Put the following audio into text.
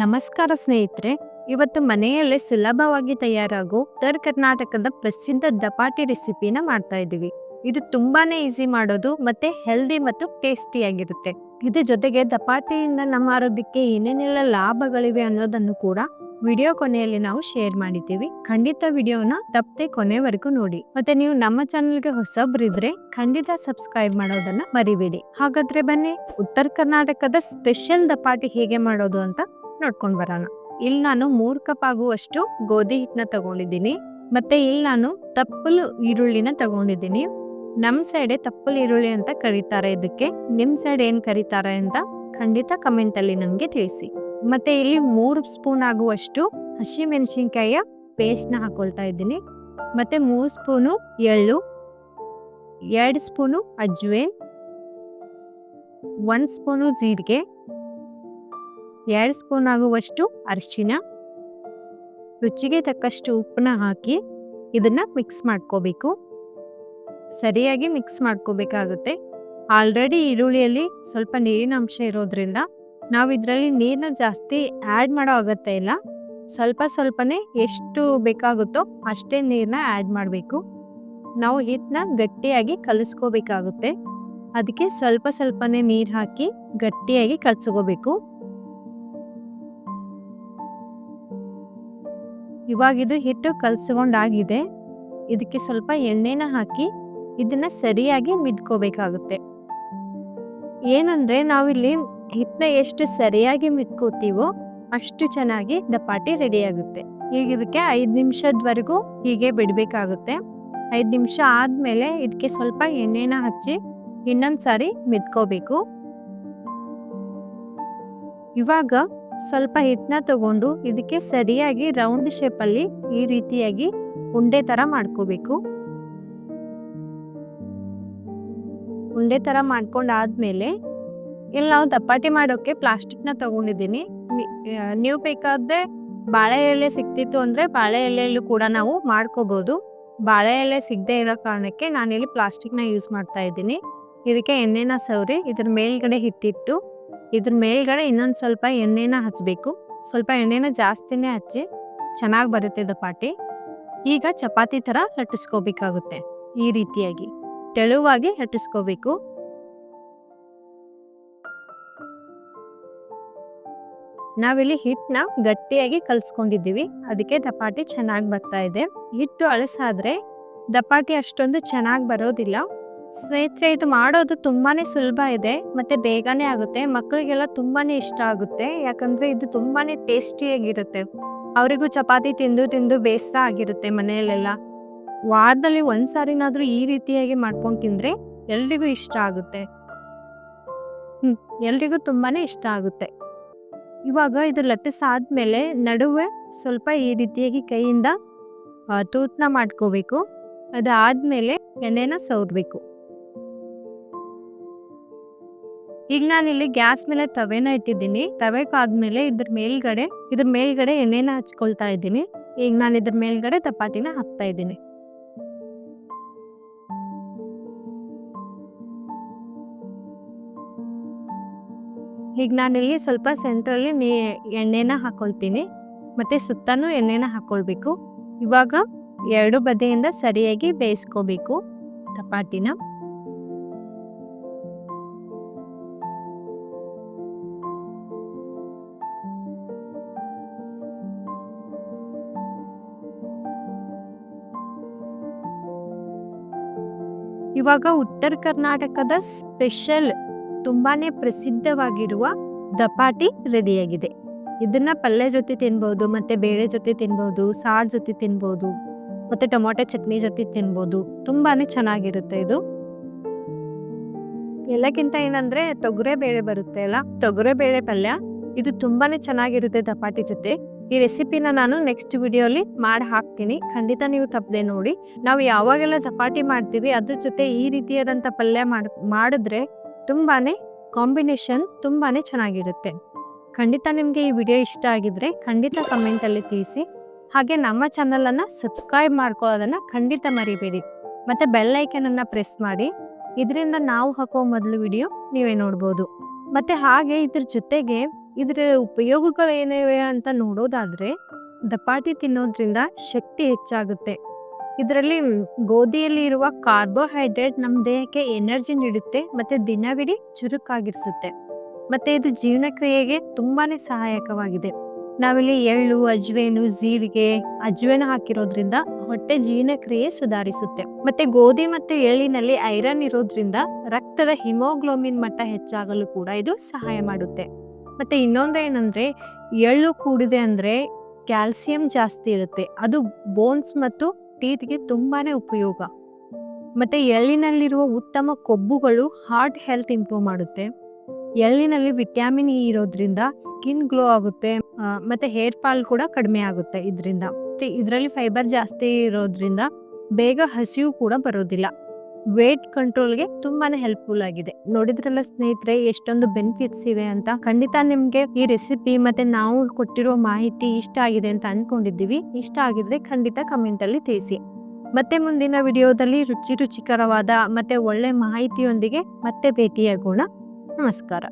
ನಮಸ್ಕಾರ ಸ್ನೇಹಿತರೆ, ಇವತ್ತು ಮನೆಯಲ್ಲೇ ಸುಲಭವಾಗಿ ತಯಾರಾಗೋ ಉತ್ತರ ಕರ್ನಾಟಕದ ಪ್ರಸಿದ್ಧ ದಪಾಟಿ ರೆಸಿಪಿನ ಮಾಡ್ತಾ ಇದ್ದೀವಿ. ಇದು ತುಂಬಾನೇ ಈಸಿ ಮಾಡೋದು ಮತ್ತೆ ಹೆಲ್ದಿ ಮತ್ತು ಟೇಸ್ಟಿ ಆಗಿರುತ್ತೆ. ಇದ್ರ ಜೊತೆಗೆ ದಪಾಟಿಯಿಂದ ನಮ್ಮ ಆರೋಗ್ಯಕ್ಕೆ ಏನೇನೆಲ್ಲ ಲಾಭಗಳಿವೆ ಅನ್ನೋದನ್ನು ಕೂಡ ವಿಡಿಯೋ ಕೊನೆಯಲ್ಲಿ ನಾವು ಶೇರ್ ಮಾಡಿದ್ದೀವಿ. ಖಂಡಿತ ವಿಡಿಯೋನ ತಪ್ಪದೆ ಕೊನೆವರೆಗೂ ನೋಡಿ. ಮತ್ತೆ ನೀವು ನಮ್ಮ ಚಾನೆಲ್ಗೆ ಹೊಸಬ್ರಿದ್ರೆ ಖಂಡಿತ ಸಬ್ಸ್ಕ್ರೈಬ್ ಮಾಡೋದನ್ನ ಮರಿಬೇಡಿ. ಹಾಗಾದ್ರೆ ಬನ್ನಿ, ಉತ್ತರ ಕರ್ನಾಟಕದ ಸ್ಪೆಷಲ್ ದಪಾಟಿ ಹೇಗೆ ಮಾಡೋದು ಅಂತ ನೋಡ್ಕೊಂಡ್ ಬರೋಣ. ಇಲ್ಲಿ ನಾನು ಮೂರ್ ಕಪ್ ಆಗುವಷ್ಟು ಗೋಧಿ ಹಿಟ್ಟನ್ನ ತಗೊಂಡಿದ್ದೀನಿ. ಮತ್ತೆ ಇಲ್ಲಿ ನಾನು ತಪ್ಪಲು ಈರುಳ್ಳಿನ ತಗೊಂಡಿದ್ದೀನಿ. ನಮ್ ಸೈಡೆ ತಪ್ಪಲು ಈರುಳ್ಳಿ ಅಂತ ಕರೀತಾರೆ ಇದಕ್ಕೆ ನಿಮ್ ಸೈಡ್ ಏನ್ ಕರೀತಾರೆ ಅಂತ ಖಂಡಿತ ಕಮೆಂಟ್ ಅಲ್ಲಿ ನನ್ಗೆ ತಿಳಿಸಿ. ಮತ್ತೆ ಇಲ್ಲಿ ಮೂರು ಸ್ಪೂನ್ ಆಗುವಷ್ಟು ಹಸಿ ಮೆಣಸಿನ್ಕಾಯಿಯ ಪೇಸ್ಟ್ನ ಹಾಕೊಳ್ತಾ ಇದ್ದೀನಿ. ಮತ್ತೆ ಮೂರು ಸ್ಪೂನು ಎಳ್ಳು, ಎರಡು ಸ್ಪೂನು ಅಜ್ವೇನ್ ಒಂದ್ ಸ್ಪೂನು ಜೀರಿಗೆ ಎರಡು ಸ್ಪೂನ್ ಆಗುವಷ್ಟು ಅರಿಶಿನ. ರುಚಿಗೆ ತಕ್ಕಷ್ಟು ಉಪ್ಪನ್ನ ಹಾಕಿ ಇದನ್ನ ಮಿಕ್ಸ್ ಮಾಡ್ಕೋಬೇಕು. ಸರಿಯಾಗಿ ಮಿಕ್ಸ್ ಮಾಡ್ಕೋಬೇಕಾಗುತ್ತೆ. ಆಲ್ರೆಡಿ ಈರುಳ್ಳಿಯಲ್ಲಿ ಸ್ವಲ್ಪ ನೀರಿನ ಅಂಶ ಇರೋದ್ರಿಂದ ನಾವು ಇದರಲ್ಲಿ ನೀರನ್ನ ಜಾಸ್ತಿ ಆ್ಯಡ್ ಮಾಡೋ ಅಗತ್ಯ ಇಲ್ಲ. ಸ್ವಲ್ಪ ಸ್ವಲ್ಪನೇ ಎಷ್ಟು ಬೇಕಾಗುತ್ತೋ ಅಷ್ಟೇ ನೀರನ್ನ ಆ್ಯಡ್ ಮಾಡಬೇಕು. ನಾವು ಹಿಟ್ಟನ್ನ ಗಟ್ಟಿಯಾಗಿ ಕಲಿಸ್ಕೋಬೇಕಾಗುತ್ತೆ. ಅದಕ್ಕೆ ಸ್ವಲ್ಪ ಸ್ವಲ್ಪನೇ ನೀರು ಹಾಕಿ ಗಟ್ಟಿಯಾಗಿ ಕಲ್ಸ್ಕೋಬೇಕು. ಇವಾಗ ಇದು ಹಿಟ್ಟು ಕಲ್ಸ್ಕೊಂಡಾಗಿದೆ. ಇದಕ್ಕೆ ಸ್ವಲ್ಪ ಎಣ್ಣೆನ ಹಾಕಿ ಇದನ್ನ ಸರಿಯಾಗಿ ಮಿದ್ಕೋಬೇಕಾಗುತ್ತೆ. ಏನಂದ್ರೆ ನಾವಿಲ್ಲಿ ಹಿಟ್ಟನ್ನ ಎಷ್ಟು ಸರಿಯಾಗಿ ಮಿದ್ಕೋತೀವೋ ಅಷ್ಟು ಚೆನ್ನಾಗಿ ದಪಾಟಿ ರೆಡಿ ಆಗುತ್ತೆ ಈಗ ಇದಕ್ಕೆ ಐದು ನಿಮಿಷದವರೆಗೂ ಹೀಗೆ ಬಿಡಬೇಕಾಗುತ್ತೆ. ಐದು ನಿಮಿಷ ಆದಮೇಲೆ ಇದಕ್ಕೆ ಸ್ವಲ್ಪ ಎಣ್ಣೆನ ಹಚ್ಚಿ ಇನ್ನೊಂದು ಸಾರಿ ಮಿದ್ಕೋಬೇಕು. ಇವಾಗ ಸ್ವಲ್ಪ ಹಿಟ್ಟನ್ನ ತಗೊಂಡು ಇದಕ್ಕೆ ಸರಿಯಾಗಿ ರೌಂಡ್ ಶೇಪಲ್ಲಿ ಈ ರೀತಿಯಾಗಿ ಉಂಡೆ ಥರ ಮಾಡ್ಕೋಬೇಕು. ಉಂಡೆ ತರ ಮಾಡ್ಕೊಂಡಾದ್ಮೇಲೆ ಇಲ್ಲಿ ನಾವು ದಪ್ಪಾಟಿ ಮಾಡೋಕೆ ಪ್ಲಾಸ್ಟಿಕ್ನ ತಗೊಂಡಿದ್ದೀನಿ. ನೀವು ಬೇಕಾದ್ರೆ ಬಾಳೆ ಎಲೆ ಸಿಕ್ತಿತ್ತು ಅಂದ್ರೆ ಬಾಳೆ ಎಲೆಯಲ್ಲೂ ಕೂಡ ನಾವು ಮಾಡ್ಕೋಬಹುದು ಬಾಳೆ ಎಲೆ ಸಿಗದೆ ಇರೋ ಕಾರಣಕ್ಕೆ ನಾನಿಲ್ಲಿ ಪ್ಲಾಸ್ಟಿಕ್ನ ಯೂಸ್ ಮಾಡ್ತಾ ಇದ್ದೀನಿ. ಇದಕ್ಕೆ ಎಣ್ಣೆನ ಸವರಿ, ಇದ್ರ ಮೇಲ್ಗಡೆ ಹಿಟ್ಟಿಟ್ಟು ಇದ್ರ ಮೇಲ್ಗಡೆ ಇನ್ನೊಂದು ಸ್ವಲ್ಪ ಎಣ್ಣೆನ ಹಚ್ಚಬೇಕು ಸ್ವಲ್ಪ ಎಣ್ಣೆನ ಜಾಸ್ತಿನೇ ಹಚ್ಚಿ ಚೆನ್ನಾಗಿ ಬರುತ್ತೆ ದಪಾಟಿ ಈಗ ಚಪಾತಿ ಥರ ಲಟ್ಟಿಸ್ಕೋಬೇಕಾಗುತ್ತೆ ಈ ರೀತಿಯಾಗಿ. ತೆಳುವಾಗಿ ಲಟ್ಟಿಸ್ಕೋಬೇಕು. ನಾವಿಲ್ಲಿ ಹಿಟ್ಟನ್ನ ಗಟ್ಟಿಯಾಗಿ ಕಲ್ಸ್ಕೊಂಡಿದ್ದೀವಿ. ಅದಕ್ಕೆ ದಪಾಟಿ ಚೆನ್ನಾಗಿ ಬರ್ತಾ ಇದೆ. ಹಿಟ್ಟು ಅಳಸಾದ್ರೆ ದಪಾಟಿ ಅಷ್ಟೊಂದು ಚೆನ್ನಾಗಿ ಬರೋದಿಲ್ಲ. ಸ್ನೇಹಿತರೆ, ಇದು ಮಾಡೋದು ತುಂಬಾನೇ ಸುಲಭ ಇದೆ, ಮತ್ತೆ ಬೇಗನೆ ಆಗುತ್ತೆ ಮಕ್ಕಳಿಗೆಲ್ಲ ತುಂಬಾನೇ ಇಷ್ಟ ಆಗುತ್ತೆ, ಯಾಕಂದ್ರೆ ಇದು ತುಂಬಾನೇ ಟೇಸ್ಟಿಯಾಗಿರುತ್ತೆ. ಅವರಿಗೂ ಚಪಾತಿ ತಿಂದು ತಿಂದು ಬೇಸರ ಆಗಿರುತ್ತೆ ಮನೆಯಲ್ಲೆಲ್ಲ. ವಾರದಲ್ಲಿ ಒಂದ್ಸಾರಿನಾದ್ರೂ ಈ ರೀತಿಯಾಗಿ ಮಾಡ್ಕೊಂಡು ತಿಂದ್ರೆ ಎಲ್ರಿಗೂ ಇಷ್ಟ ಆಗುತ್ತೆ. ಹ್ಮ್, ಎಲ್ರಿಗೂ ತುಂಬಾನೇ ಇಷ್ಟ ಆಗುತ್ತೆ. ಇವಾಗ ಇದು ಲಟ್ಟಿಸಾದ್ಮೇಲೆ ನಡುವೆ ಸ್ವಲ್ಪ ಈ ರೀತಿಯಾಗಿ ಕೈಯಿಂದ ತೂತ್ನ ಮಾಡ್ಕೋಬೇಕು. ಅದಾದ್ಮೇಲೆ ಎಣ್ಣೆನ ಸವರ್ಬೇಕು. ಈಗ ನಾನಿಲ್ಲಿ ಗ್ಯಾಸ್ ಮೇಲೆ ತವೆನ ಇಟ್ಟಿದ್ದೀನಿ. ತವೆಕಾದ್ಮೇಲೆ ಇದ್ರ ಮೇಲ್ಗಡೆ ಇದ್ರ ಮೇಲ್ಗಡೆ ಎಣ್ಣೆನ ಹಚ್ಕೊಳ್ತಾ ಇದ್ದೀನಿ. ಈಗ ನಾನು ಇದ್ರ ಮೇಲ್ಗಡೆ ದಪಾಟಿನ ಹಾಕ್ತಾ ಇದ್ದೀನಿ. ಈಗ ನಾನಿಲ್ಲಿ ಸ್ವಲ್ಪ ಸೆಂಟ್ರಲ್ಲಿ ನೀ ಎಣ್ಣೆನ ಹಾಕೊಳ್ತೀನಿ. ಮತ್ತೆ ಸುತ್ತಾನು ಎಣ್ಣೆನ ಹಾಕೊಳ್ಬೇಕು. ಇವಾಗ ಎರಡು ಬದಿಯಿಂದ ಸರಿಯಾಗಿ ಬೇಯಿಸ್ಕೋಬೇಕು. ದಪಾಟಿನ ಇವಾಗ ಉತ್ತರ ಕರ್ನಾಟಕದ ಸ್ಪೆಷಲ್ ತುಂಬಾನೇ ಪ್ರಸಿದ್ಧವಾಗಿರುವ ದಪಾಟಿ ರೆಡಿಯಾಗಿದೆ. ಇದನ್ನ ಪಲ್ಯ ಜೊತೆ ತಿನ್ಬೋದು, ಮತ್ತೆ ಬೇಳೆ ಜೊತೆ ತಿನ್ಬೋದು, ಸಾರ್ ಜೊತೆ ತಿನ್ಬೋದು, ಮತ್ತೆ ಟೊಮೊಟೊ ಚಟ್ನಿ ಜೊತೆ ತಿನ್ಬೋದು. ತುಂಬಾನೇ ಚೆನ್ನಾಗಿರುತ್ತೆ ಇದು. ಎಲ್ಲಕ್ಕಿಂತ ಏನಂದ್ರೆ ತೊಗರೆ ಬೇಳೆ ಬರುತ್ತೆ ಅಲ್ಲ? ತೊಗರೆ ಬೇಳೆ ಪಲ್ಯ, ಇದು ತುಂಬಾನೇ ಚೆನ್ನಾಗಿರುತ್ತೆ ದಪಾಟಿ ಜೊತೆ. ಈ ರೆಸಿಪಿನ ನಾನು ನೆಕ್ಸ್ಟ್ ವಿಡಿಯೋಲಿ ಮಾಡಿ ಹಾಕ್ತೀನಿ. ಖಂಡಿತ ನೀವು ತಪ್ಪದೆ ನೋಡಿ. ನಾವು ಯಾವಾಗೆಲ್ಲ ಚಪಾಟಿ ಮಾಡ್ತೀವಿ, ಅದ್ರ ಜೊತೆ ಈ ರೀತಿಯಾದಂಥ ಪಲ್ಯ ಮಾಡ್, ಮಾಡಿದ್ರೆ ತುಂಬಾನೇ ಕಾಂಬಿನೇಷನ್ ತುಂಬಾನೇ ಚೆನ್ನಾಗಿರುತ್ತೆ. ಖಂಡಿತ ನಿಮಗೆ ಈ ವಿಡಿಯೋ ಇಷ್ಟ ಆಗಿದ್ರೆ ಖಂಡಿತ ಕಮೆಂಟಲ್ಲಿ ತಿಳಿಸಿ. ಹಾಗೆ ನಮ್ಮ ಚಾನಲನ್ನು ಸಬ್ಸ್ಕ್ರೈಬ್ ಮಾಡ್ಕೊಳ್ಳೋದನ್ನು ಖಂಡಿತ ಮರಿಬೇಡಿ. ಮತ್ತು ಬೆಲ್ಲೈಕನನ್ನು ಪ್ರೆಸ್ ಮಾಡಿ. ಇದರಿಂದ ನಾವು ಹಾಕೋ ಮೊದಲು ವಿಡಿಯೋ ನೀವೇ ನೋಡ್ಬೋದು. ಮತ್ತು ಹಾಗೆ ಇದ್ರ ಜೊತೆಗೆ ಇದರ ಉಪಯೋಗಗಳು ಏನಿವೆ ಅಂತ ನೋಡೋದಾದ್ರೆ ದಪಾಟಿ ತಿನ್ನೋದ್ರಿಂದ ಶಕ್ತಿ ಹೆಚ್ಚಾಗುತ್ತೆ. ಇದರಲ್ಲಿ ಗೋಧಿಯಲ್ಲಿ ಇರುವ ಕಾರ್ಬೋಹೈಡ್ರೇಟ್ ನಮ್ಮ ದೇಹಕ್ಕೆ ಎನರ್ಜಿ ನೀಡುತ್ತೆ ಮತ್ತೆ ದಿನವಿಡೀ ಚುರುಕಾಗಿರಿಸುತ್ತೆ. ಮತ್ತೆ ಇದು ಜೀವನಕ್ರಿಯೆಗೆ ತುಂಬಾನೇ ಸಹಾಯಕವಾಗಿದೆ. ನಾವಿಲ್ಲಿ ಎಳ್ಳು, ಅಜ್ವೇನು, ಜೀರಿಗೆ, ಅಜ್ವೇನು ಹಾಕಿರೋದ್ರಿಂದ ಹೊಟ್ಟೆ ಜೀರ್ಣಕ್ರಿಯೆ ಸುಧಾರಿಸುತ್ತೆ. ಮತ್ತೆ ಗೋಧಿ ಮತ್ತೆ ಎಳ್ಳಿನಲ್ಲಿ ಐರನ್ ಇರೋದ್ರಿಂದ ರಕ್ತದ ಹಿಮೋಗ್ಲೋಬಿನ್ ಮಟ್ಟ ಹೆಚ್ಚಾಗಲು ಕೂಡ ಇದು ಸಹಾಯ ಮಾಡುತ್ತೆ. ಮತ್ತೆ ಇನ್ನೊಂದು ಏನಂದ್ರೆ ಎಳ್ಳು ಕೂಡಿದೆ ಅಂದ್ರೆ ಕ್ಯಾಲ್ಸಿಯಂ ಜಾಸ್ತಿ ಇರುತ್ತೆ. ಅದು ಬೋನ್ಸ್ ಮತ್ತು ಟೀತ್ಗೆ ತುಂಬಾನೇ ಉಪಯೋಗ. ಮತ್ತೆ ಎಳ್ಳಿನಲ್ಲಿರುವ ಉತ್ತಮ ಕೊಬ್ಬುಗಳು ಹಾರ್ಟ್ ಹೆಲ್ತ್ ಇಂಪ್ರೂವ್ ಮಾಡುತ್ತೆ. ಎಳ್ಳಿನಲ್ಲಿ ವಿಟಮಿನ್ ಇ ಇರೋದ್ರಿಂದ ಸ್ಕಿನ್ ಗ್ಲೋ ಆಗುತ್ತೆ. ಮತ್ತು ಹೇರ್ ಫಾಲ್ ಕೂಡ ಕಡಿಮೆ ಆಗುತ್ತೆ ಇದರಿಂದ. ಮತ್ತೆ ಇದರಲ್ಲಿ ಫೈಬರ್ ಜಾಸ್ತಿ ಇರೋದ್ರಿಂದ ಬೇಗ ಹಸಿವು ಕೂಡ ಬರೋದಿಲ್ಲ. ವೇಟ್ ಕಂಟ್ರೋಲ್ಗೆ ತುಂಬಾನೇ ಹೆಲ್ಪ್ಫುಲ್ ಆಗಿದೆ. ನೋಡಿದ್ರಲ್ಲ ಸ್ನೇಹಿತರೆ, ಎಷ್ಟೊಂದು ಬೆನಿಫಿಟ್ಸ್ ಇವೆ ಅಂತ. ಖಂಡಿತ ನಿಮ್ಗೆ ಈ ರೆಸಿಪಿ ಮತ್ತೆ ನಾವು ಕೊಟ್ಟಿರೋ ಮಾಹಿತಿ ಇಷ್ಟ ಆಗಿದೆ ಅಂತ ಅನ್ಕೊಂಡಿದ್ದೀವಿ. ಇಷ್ಟ ಆಗಿದ್ರೆ ಖಂಡಿತ ಕಮೆಂಟ್ ಅಲ್ಲಿ ತಿಳಿಸಿ. ಮತ್ತೆ ಮುಂದಿನ ವಿಡಿಯೋದಲ್ಲಿ ರುಚಿ ರುಚಿಕರವಾದ ಮತ್ತೆ ಒಳ್ಳೆ ಮಾಹಿತಿಯೊಂದಿಗೆ ಮತ್ತೆ ಭೇಟಿಯಾಗೋಣ. ನಮಸ್ಕಾರ.